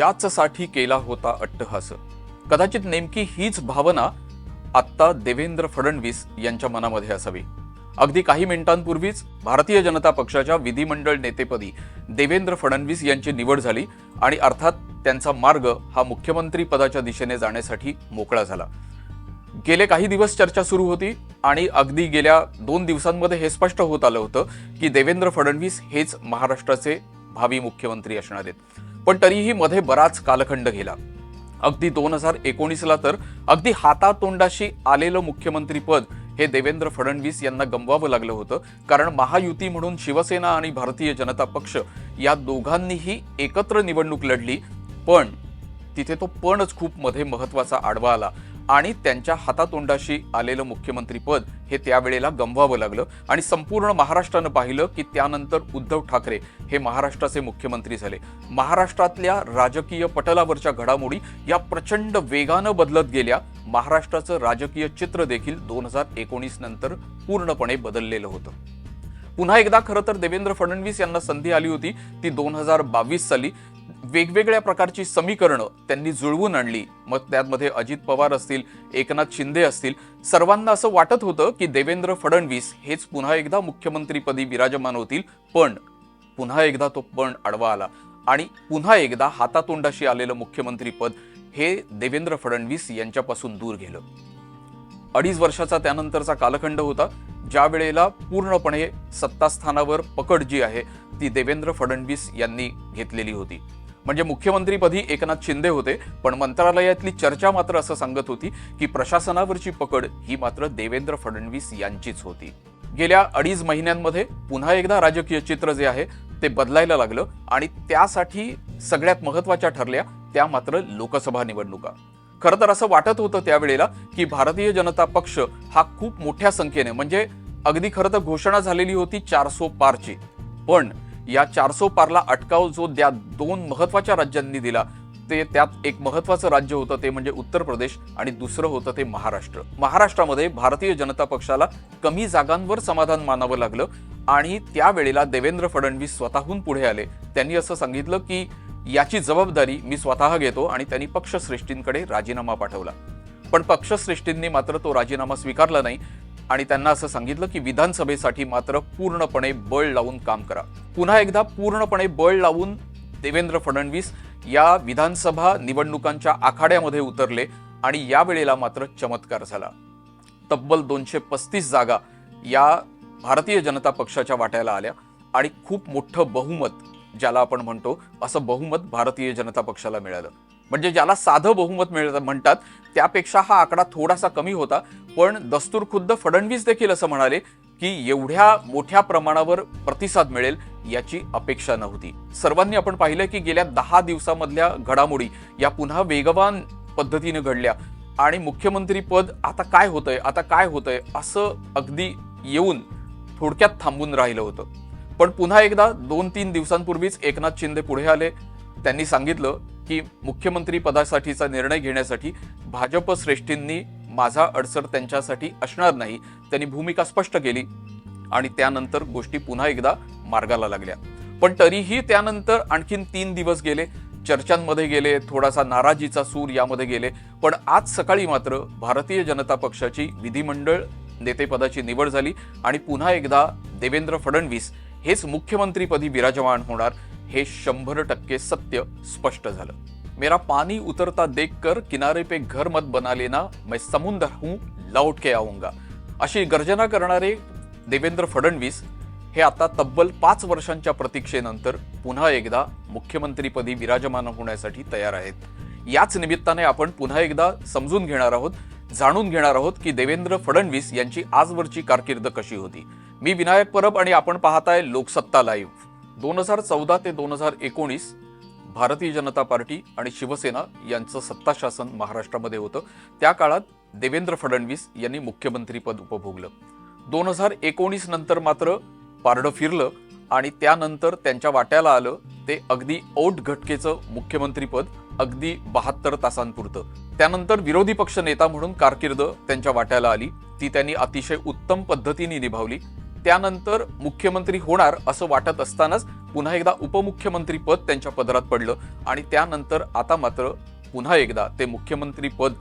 याचसाठी केला होता अट्टहास. कदाचित नेमकी हीच भावना आत्ता देवेंद्र फडणवीस यांच्या मनामध्ये असावी. अगदी काही मिनिटांपूर्वीच भारतीय जनता पक्षाच्या विधिमंडळ नेतेपदी देवेंद्र फडणवीस यांची निवड झाली आणि अर्थात त्यांचा मार्ग हा मुख्यमंत्री पदाच्या दिशेने जाण्यासाठी मोकळा झाला. गेले काही दिवस चर्चा सुरू होती आणि अगदी गेल्या दोन दिवसांमध्ये हे स्पष्ट होत आलं होतं की देवेंद्र फडणवीस हेच महाराष्ट्राचे भावी मुख्यमंत्री असणार आहेत. पण तरीही मध्ये बराच कालखंड गेला. अगदी दोन हजार एकोणीसला तर अगदी हातातोंडाशी आलेलं मुख्यमंत्रीपद हे देवेंद्र फडणवीस यांना गमवावं लागलं होतं. कारण महायुती म्हणून शिवसेना आणि भारतीय जनता पक्ष या दोघांनीही एकत्र निवडणूक लढली. पण तिथे तो पणच खूप मध्ये महत्त्वाचा आडवा आला. आणि त्यांच्या हातातोंडाशी आलेलं मुख्यमंत्रीपद हे त्यावेळेला गमवावं लागलं. आणि संपूर्ण महाराष्ट्रानं पाहिलं की त्यानंतर उद्धव ठाकरे हे महाराष्ट्राचे मुख्यमंत्री झाले. महाराष्ट्रातल्या राजकीय पटलावरच्या घडामोडी या प्रचंड वेगानं बदलत गेल्या. महाराष्ट्राचं राजकीय चित्र देखील दोन हजार एकोणीस नंतर पूर्णपणे बदललेलं होतं. पुन्हा एकदा खरं तर देवेंद्र फडणवीस यांना संधी आली होती. ती दोन हजार बावीस साली वेगवेगळ्या प्रकारची समीकरणं त्यांनी जुळवून आणली. मग त्यामध्ये अजित पवार असतील एकनाथ शिंदे असतील सर्वांना असं वाटत होतं की देवेंद्र फडणवीस हेच पुन्हा एकदा मुख्यमंत्रीपदी विराजमान होतील पण पुन्हा एकदा तो पण आडवा आला. आणि पुन्हा एकदा हातातोंडाशी आलेलं मुख्यमंत्रीपद हे देवेंद्र फडणवीस यांच्यापासून दूर गेलं. अडीच वर्षाचा त्यानंतरचा कालखंड होता ज्या वेळेला पूर्णपणे सत्तास्थानावर पकड जी आहे ती देवेंद्र फडणवीस यांनी घेतलेली होती. म्हणजे मुख्यमंत्रीपदी एकनाथ शिंदे होते पण मंत्रालयातली चर्चा मात्र असं सांगत होती की प्रशासनावरची पकड ही मात्र देवेंद्र फडणवीस यांचीच होती. गेल्या अडीच महिन्यांमध्ये पुन्हा एकदा राजकीय चित्र जे आहे ते बदलायला लागलं आणि त्यासाठी सगळ्यात महत्त्वाच्या ठरल्या त्या मात्र लोकसभा निवडणुका. खरं तर असं वाटत होतं त्यावेळेला की भारतीय जनता पक्ष हा खूप मोठ्या संख्येने म्हणजे अगदी खरं तर घोषणा झालेली होती चारसो पारची. पण या चारसो पारला अटकाव जो त्या दोन महत्त्वाच्या राज्यांनी दिला ते त्यात एक महत्वाचं राज्य होतं ते म्हणजे उत्तर प्रदेश आणि दुसरं होतं ते महाराष्ट्र. महाराष्ट्रामध्ये भारतीय जनता पक्षाला कमी जागांवर समाधान मानावं लागलं आणि त्यावेळेला देवेंद्र फडणवीस स्वतःहून पुढे आले. त्यांनी असं सांगितलं की याची जबाबदारी मी स्वतः घेतो आणि त्यांनी पक्षश्रेष्ठींकडे राजीनामा पाठवला. पण पक्षश्रेष्ठींनी मात्र तो राजीनामा स्वीकारला नाही आणि त्यांना असं सांगितलं की विधानसभेसाठी मात्र पूर्णपणे बळ लावून काम करा. पुन्हा एकदा पूर्णपणे बळ लावून देवेंद्र फडणवीस या विधानसभा निवडणुकांच्या आखाड्यामध्ये उतरले आणि यावेळेला मात्र चमत्कार झाला. तब्बल दोनशे पस्तीस जागा या भारतीय जनता पक्षाच्या वाट्याला आल्या आणि खूप मोठं बहुमत ज्याला आपण म्हणतो असं बहुमत भारतीय जनता पक्षाला मिळालं. म्हणजे ज्याला साधं बहुमत मिळत म्हणतात त्यापेक्षा हा आकडा थोडासा कमी होता. पण दस्तूर खुद्द फडणवीस देखील असं म्हणाले की एवढ्या मोठ्या प्रमाणावर प्रतिसाद मिळेल याची अपेक्षा नव्हती. सर्वांनी आपण पाहिलं की गेल्या दहा दिवसामधल्या घडामोडी या पुन्हा वेगवान पद्धतीने घडल्या. आणि मुख्यमंत्री पद आता काय होतंय आता काय होतंय असं अगदी येऊन थोडक्यात थांबून राहिलं होतं. पण पुन्हा एकदा दोन तीन दिवसांपूर्वीच एकनाथ शिंदे पुढे आले. त्यांनी सांगितलं की मुख्यमंत्री पदासाठीचा निर्णय घेण्यासाठी भाजप श्रेष्ठींनी माझा अडसर त्यांच्यासाठी असणार नाही. त्यांनी भूमिका स्पष्ट केली. आणि त्यानंतर गोष्टी पुन्हा एकदा मार्गाला लागल्या. पण तरीही त्यानंतर आणखीन तीन दिवस गेले. चर्चांमध्ये गेले थोडासा नाराजीचा सूर यामध्ये गेले. पण आज सकाळी मात्र भारतीय जनता पक्षाची विधिमंडळ नेतेपदाची निवड झाली आणि पुन्हा एकदा देवेंद्र फडणवीस हेच मुख्यमंत्रीपदी विराजमान होणार हे शंभर टक्के सत्य स्पष्ट झालं. मेरा पानी उतरता देखकर किनारे पे घर मत बना लेना मैं समुंदर हूं लौट के आऊंगा. अशी गर्जना करणारे देवेंद्र फडणवीस हे आता तब्बल पाच वर्षांच्या प्रतीक्षेनंतर पुन्हा एकदा मुख्यमंत्रीपदी विराजमान होण्यासाठी तयार आहेत. याच निमित्ताने आपण पुन्हा एकदा समजून घेणार आहोत जाणून घेणार आहोत की देवेंद्र फडणवीस यांची आजवरची कारकीर्द कशी होती. मी विनायक परब आणि आपण पाहताय लोकसत्ता लाईव्ह दोन हजार चौदा ते दोन हजार एकोणीस भारतीय जनता पार्टी आणि शिवसेना यांचं सत्ता शासन महाराष्ट्रामध्ये होतं. त्या काळात देवेंद्र फडणवीस यांनी मुख्यमंत्रीपद उपभोगलं. दोन हजार एकोणीस नंतर मात्र पारडं फिरलं आणि त्यानंतर त्यांच्या वाट्याला आलं ते अगदी ओट घटकेचं मुख्यमंत्रीपद अगदी बहात्तर तासांपुरतं. त्यानंतर विरोधी पक्ष नेता म्हणून कारकीर्द त्यांच्या वाट्याला आली. ती त्यांनी अतिशय उत्तम पद्धतीने निभावली. त्यानंतर मुख्यमंत्री होणार असं वाटत असतानाच पुन्हा एकदा उपमुख्यमंत्री पद त्यांच्या पदरात पडलं आणि त्यानंतर आता मात्र पुन्हा एकदा ते मुख्यमंत्री पद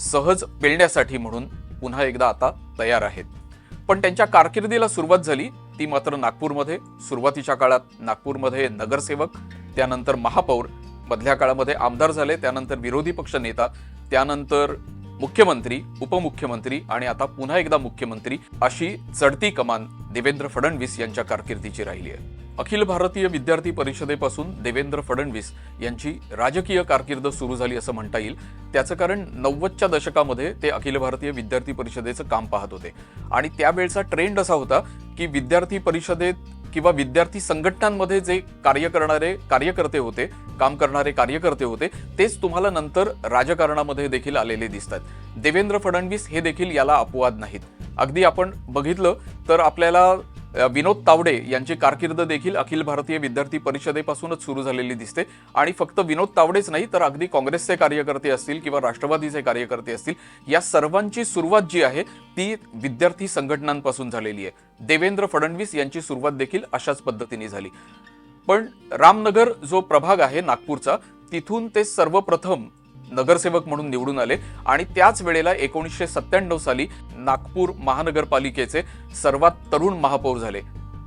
सहज पेलण्यासाठी म्हणून पुन्हा एकदा आता तयार आहेत. पण त्यांच्या कारकिर्दीला सुरुवात झाली ती मात्र नागपूरमध्ये सुरुवातीच्या काळात नागपूरमध्ये नगरसेवक त्यानंतर महापौर मधल्या काळामध्ये आमदार झाले त्यानंतर विरोधी पक्ष नेता त्यानंतर मुख्यमंत्री उपमुख्यमंत्री आणि आता पुन्हा एकदा मुख्यमंत्री अशी चढती कमान देवेंद्र फडणवीस यांच्या कारकिर्दीची राहिली आहे. अखिल भारतीय विद्यार्थी परिषदेपासून देवेंद्र फडणवीस यांची राजकीय कारकीर्द सुरू झाली असं म्हणता येईल. त्याचं कारण नव्वदच्या दशकामध्ये ते अखिल भारतीय विद्यार्थी परिषदेचं काम पाहत होते. आणि त्यावेळचा ट्रेंड असा होता की विद्यार्थी परिषदेत किंवा विद्यार्थी संघटनांमध्ये जे कार्य करणारे कार्यकर्ते होते काम करणारे कार्यकर्ते होते तेच तुम्हाला नंतर राजकारणामध्ये देखील आलेले दिसतात. देवेंद्र फडणवीस हे देखील याला अपवाद नाहीत. अगदी आपण बघितलं तर आपल्याला विनोद तावडे यांची कारकीर्द देखील अखिल भारतीय विद्यार्थी परिषदेपासूनच सुरू झालेली दिसते. आणि फक्त विनोद तावडेच नाही तर अगदी काँग्रेसचे कार्यकर्ते असतील किंवा राष्ट्रवादीचे कार्यकर्ते असतील या सर्वांची सुरुवात जी आहे ती विद्यार्थी संघटनांपासून झालेली आहे. देवेंद्र फडणवीस यांची सुरुवात देखील अशाच पद्धतीने झाली. पण रामनगर जो प्रभाग आहे नागपूरचा तिथून ते सर्वप्रथम नगरसेवक म्हणून निवडून आले आणि त्याच वेळेला एकोणीसशे सत्त्याण्णव साली नागपूर महानगरपालिकेचे सर्वात तरुण महापौर झाले.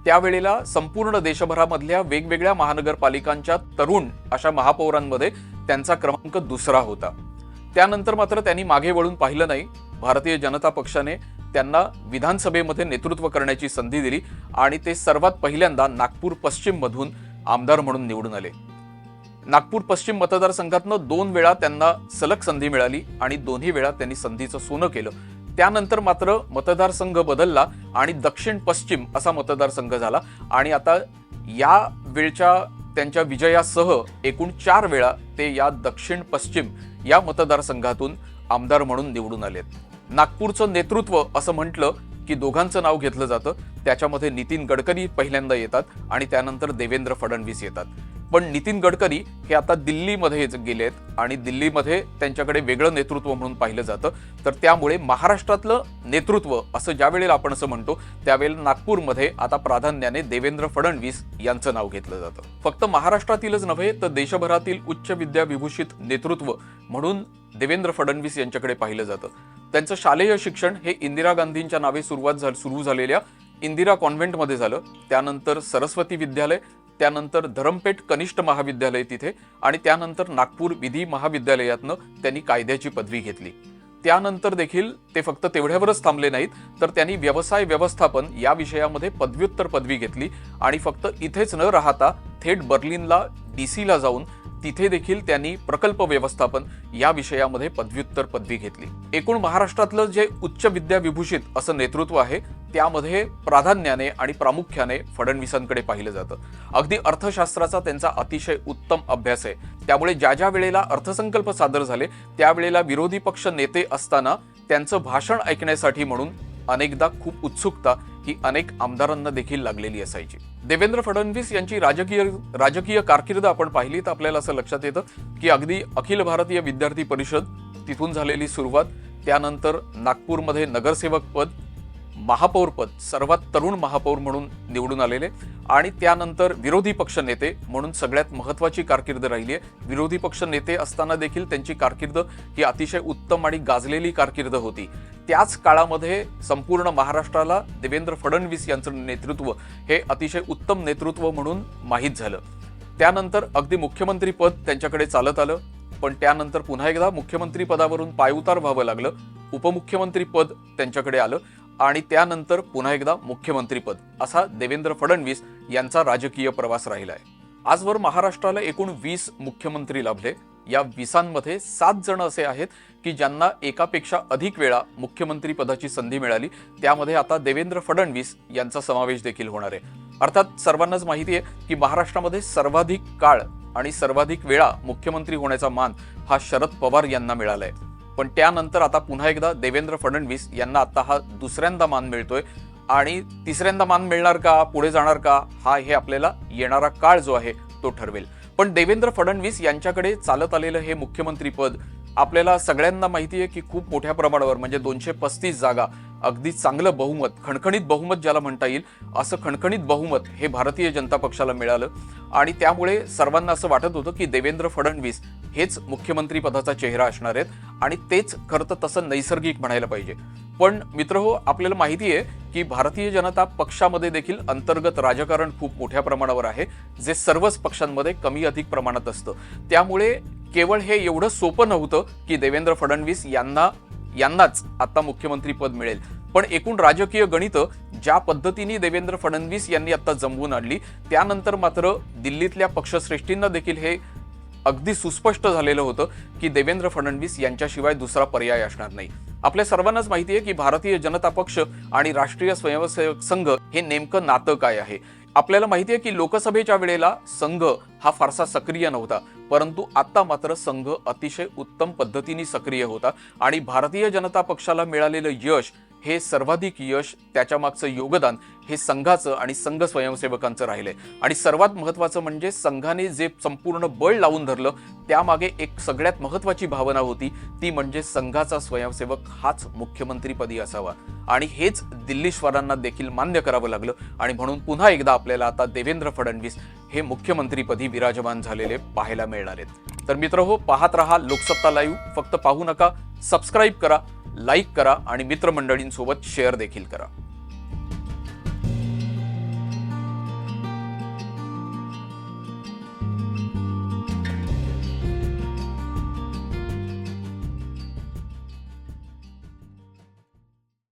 त्यावेळेला संपूर्ण देशभरामधल्या वेगवेगळ्या महानगरपालिकांच्या तरुण अशा महापौरांमध्ये त्यांचा क्रमांक दुसरा होता. त्यानंतर मात्र त्यांनी मागे वळून पाहिलं नाही. भारतीय जनता पक्षाने त्यांना विधानसभेमध्ये नेतृत्व करण्याची संधी दिली आणि ते सर्वात पहिल्यांदा नागपूर पश्चिममधून आमदार म्हणून निवडून आले. नागपूर पश्चिम मतदारसंघातनं दोन वेळा त्यांना सलग संधी मिळाली आणि दोन्ही वेळा त्यांनी संधीचं सोनं केलं. त्यानंतर मात्र मतदारसंघ बदलला आणि दक्षिण पश्चिम असा मतदारसंघ झाला. आणि आता या वेळच्या त्यांच्या विजयासह एकूण चार वेळा ते या दक्षिण पश्चिम या मतदारसंघातून आमदार म्हणून निवडून आलेत. नागपूरचं नेतृत्व असं म्हटलं की दोघांचं नाव घेतलं जातं. त्याच्यामध्ये नितीन गडकरी पहिल्यांदा येतात आणि त्यानंतर देवेंद्र फडणवीस येतात. पण नितीन गडकरी हे आता दिल्लीमध्येच गेलेत आणि दिल्लीमध्ये त्यांच्याकडे वेगळं नेतृत्व म्हणून पाहिलं जातं. तर त्यामुळे महाराष्ट्रातलं नेतृत्व असं ज्यावेळेला आपण असं म्हणतो त्यावेळेला नागपूरमध्ये आता प्राधान्याने देवेंद्र फडणवीस यांचं नाव घेतलं जातं. फक्त महाराष्ट्रातीलच नव्हे तर देशभरातील उच्च विद्या विभूषित नेतृत्व म्हणून देवेंद्र फडणवीस यांच्याकडे पाहिलं जातं. त्यांचं शालेय शिक्षण हे इंदिरा गांधींच्या नावे सुरुवात झाली सुरू झालेल्या इंदिरा कॉन्व्हेंटमध्ये झालं. त्यानंतर सरस्वती विद्यालय त्यानंतर धरमपेठ कनिष्ठ महाविद्यालय तिथे आणि त्यानंतर नागपूर विधी महाविद्यालयातनं त्यांनी कायद्याची पदवी घेतली. त्यानंतर देखील ते फक्त तेवढ्यावरच थांबले नाहीत तर त्यांनी व्यवसाय व्यवस्थापन या विषयामध्ये पदव्युत्तर पदवी घेतली आणि फक्त इथेच न राहता थेट बर्लिनला डी सीला जाऊन तिथे देखील त्यांनी प्रकल्प व्यवस्थापन या विषयामध्ये पदव्युत्तर पदवी घेतली. एकूण महाराष्ट्रातलं जे उच्च विद्या विभूषित असं नेतृत्व आहे त्यामध्ये प्राधान्याने आणि प्रामुख्याने फडणवीसांकडे पाहिलं जातं. अगदी अर्थशास्त्राचा त्यांचा अतिशय उत्तम अभ्यास आहे. त्यामुळे ज्या ज्या वेळेला अर्थसंकल्प सादर झाले त्यावेळेला विरोधी पक्ष नेते असताना त्यांचं भाषण ऐकण्यासाठी म्हणून अनेकदा खूप उत्सुकता ही अनेक आमदारांना देखील लागलेली असायची. देवेंद्र फडणवीस यांची राजकीय राजकीय कारकीर्द आपण पाहिली तर आपल्याला असं लक्षात येतं की अगदी अखिल भारतीय विद्यार्थी परिषद तिथून झालेली सुरुवात त्यानंतर नागपूरमध्ये नगरसेवक पद महापौरपद सर्वात तरुण महापौर म्हणून निवडून आलेले आणि त्यानंतर विरोधी पक्ष नेते म्हणून सगळ्यात महत्त्वाची कारकीर्द राहिली आहे. विरोधी पक्ष नेते असताना देखील त्यांची कारकीर्द ही अतिशय उत्तम आणि गाजलेली कारकीर्द होती. त्याच काळामध्ये संपूर्ण महाराष्ट्राला देवेंद्र फडणवीस यांचं नेतृत्व हे अतिशय उत्तम नेतृत्व म्हणून माहीत झालं. त्यानंतर अगदी मुख्यमंत्रीपद त्यांच्याकडे चालत आलं पण त्यानंतर पुन्हा एकदा मुख्यमंत्री पदावरून पायउतार व्हावं लागलं. उपमुख्यमंत्री पद त्यांच्याकडे आलं. आणि त्यानंतर पुन्हा एकदा मुख्यमंत्रीपद असा देवेंद्र फडणवीस यांचा राजकीय प्रवास राहिला आहे आजवर महाराष्ट्राला एकूण वीस मुख्यमंत्री लाभले. या विसांमध्ये सात जण असे आहेत की ज्यांना एकापेक्षा अधिक वेळा मुख्यमंत्री पदाची संधी मिळाली. त्यामध्ये आता देवेंद्र फडणवीस यांचा समावेश देखील होणार आहे. अर्थात सर्वांनाच माहिती आहे की महाराष्ट्रामध्ये सर्वाधिक काळ आणि सर्वाधिक वेळा मुख्यमंत्री होण्याचा मान हा शरद पवार यांना मिळाला आहे पण त्यानंतर आता पुन्हा एकदा देवेंद्र फडणवीस यांना आता हा दुसऱ्यांदा मान मिळतोय. आणि तिसऱ्यांदा मान मिळणार का? पुढे जाणार का? हा हे आपल्याला येणारा काळ जो आहे तो ठरवेल. पण देवेंद्र फडणवीस यांच्याकडे चालत आलेलं हे मुख्यमंत्रीपद आपल्याला सगळ्यांना माहिती आहे की खूप मोठ्या प्रमाणावर म्हणजे दोनशे पस्तीस जागा अगदी चांगलं बहुमत खणखणीत बहुमत ज्याला म्हणता येईल असं खणखणीत बहुमत हे भारतीय जनता पक्षाला मिळालं. आणि त्यामुळे सर्वांना असं वाटत होतं की देवेंद्र फडणवीस हेच मुख्यमंत्री पदाचा चेहरा असणार आहेत आणि तेच खरं तर तसं नैसर्गिक म्हणायला पाहिजे. पण मित्र हो आपल्याला माहिती आहे की भारतीय जनता पक्षामध्ये देखील अंतर्गत राजकारण खूप मोठ्या प्रमाणावर आहे जे सर्वच पक्षांमध्ये कमी अधिक प्रमाणात असतं. त्यामुळे केवळ हे एवढं सोपं नव्हतं की देवेंद्र फडणवीस यांना यांनाच आता मुख्यमंत्री पद मिळेल. पण एकूण राजकीय गणितं ज्या पद्धतीने देवेंद्र फडणवीस यांनी आता जमवून आणली त्यानंतर मात्र दिल्लीतल्या पक्षश्रेष्ठींना देखील हे अगदी सुस्पष्ट झालेलं होतं की देवेंद्र फडणवीस यांच्याशिवाय दुसरा पर्याय असणार नाही. आपल्या सर्वांनाच माहिती आहे की भारतीय जनता पक्ष आणि राष्ट्रीय स्वयंसेवक संघ हे नेमकं नातं काय आहे. आपल्याला माहिती आहे की लोकसभेच्या वेळेला संघ हा फारसा सक्रिय नव्हता परंतु आता मात्र संघ अतिशय उत्तम पद्धतीने सक्रिय होता आणि भारतीय जनता पक्षाला मिळालेलं यश हे सर्वाधिक यश त्याच्या मागचं योगदान हे संघाचं आणि संघ स्वयंसेवकांचं राहिलंय. आणि सर्वात महत्वाचं म्हणजे संघाने जे संपूर्ण बळ लावून धरलं त्यामागे एक सगळ्यात महत्वाची भावना होती ती म्हणजे संघाचा स्वयंसेवक हाच मुख्यमंत्रीपदी असावा. आणि हेच दिल्लीश्वरांना देखील मान्य करावं लागलं. आणि म्हणून पुन्हा एकदा आपल्याला आता देवेंद्र फडणवीस हे मुख्यमंत्रीपदी विराजमान झालेले पाहायला मिळणार आहेत. तर मित्र हो पाहत रहा लोकसत्ता लाईव्ह फक्त पाहू नका सबस्क्राईब करा लाईक करा आणि मित्रमंडळींसोबत शेअर देखील करा.